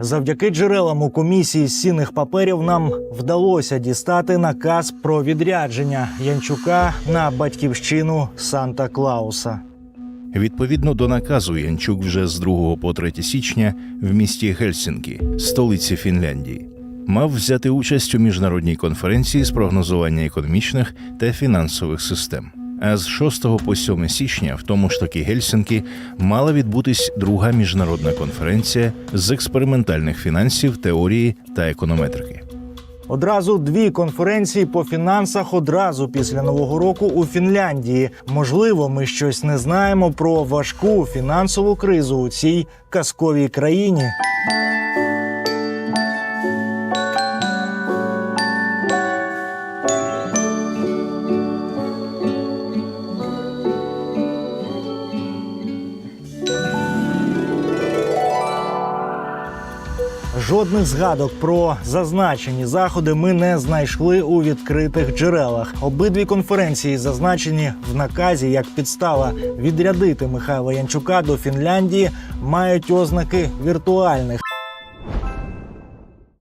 Завдяки джерелам у комісії з цінних паперів нам вдалося дістати наказ про відрядження Янчука на батьківщину Санта Клауса. Відповідно до наказу, Янчук вже з 2 по 3 січня в місті Гельсінкі, столиці Фінляндії, мав взяти участь у міжнародній конференції з прогнозування економічних та фінансових систем. А з 6 по 7 січня в тому ж таки Гельсінкі мала відбутись друга міжнародна конференція з експериментальних фінансів, теорії та економетрики. Одразу дві конференції по фінансах одразу після нового року у Фінляндії. Можливо, ми щось не знаємо про важку фінансову кризу у цій казковій країні. Жодних згадок про зазначені заходи ми не знайшли у відкритих джерелах. Обидві конференції зазначені в наказі як підстава відрядити Михайла Янчука до Фінляндії, мають ознаки віртуальних.